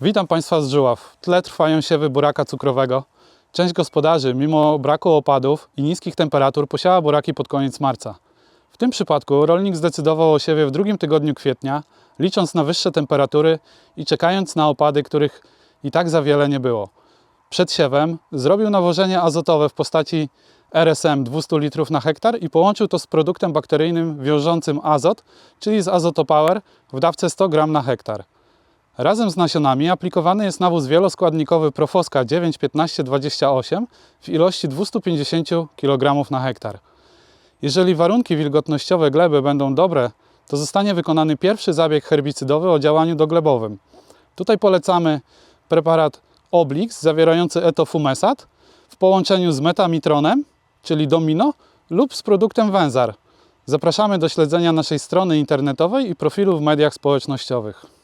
Witam Państwa z Żuław. W tle trwają siewy buraka cukrowego. Część gospodarzy, mimo braku opadów i niskich temperatur, posiała buraki pod koniec marca. W tym przypadku rolnik zdecydował o siewie w drugim tygodniu kwietnia, licząc na wyższe temperatury i czekając na opady, których i tak za wiele nie było. Przed siewem zrobił nawożenie azotowe w postaci RSM 200 litrów na hektar i połączył to z produktem bakteryjnym wiążącym azot, czyli z Azotopower w dawce 100 g na hektar. Razem z nasionami aplikowany jest nawóz wieloskładnikowy Profoska 91528 w ilości 250 kg na hektar. Jeżeli warunki wilgotnościowe gleby będą dobre, to zostanie wykonany pierwszy zabieg herbicydowy o działaniu doglebowym. Tutaj polecamy preparat Oblix zawierający etofumesat w połączeniu z metamitronem, czyli domino, lub z produktem Wenzar. Zapraszamy do śledzenia naszej strony internetowej i profilu w mediach społecznościowych.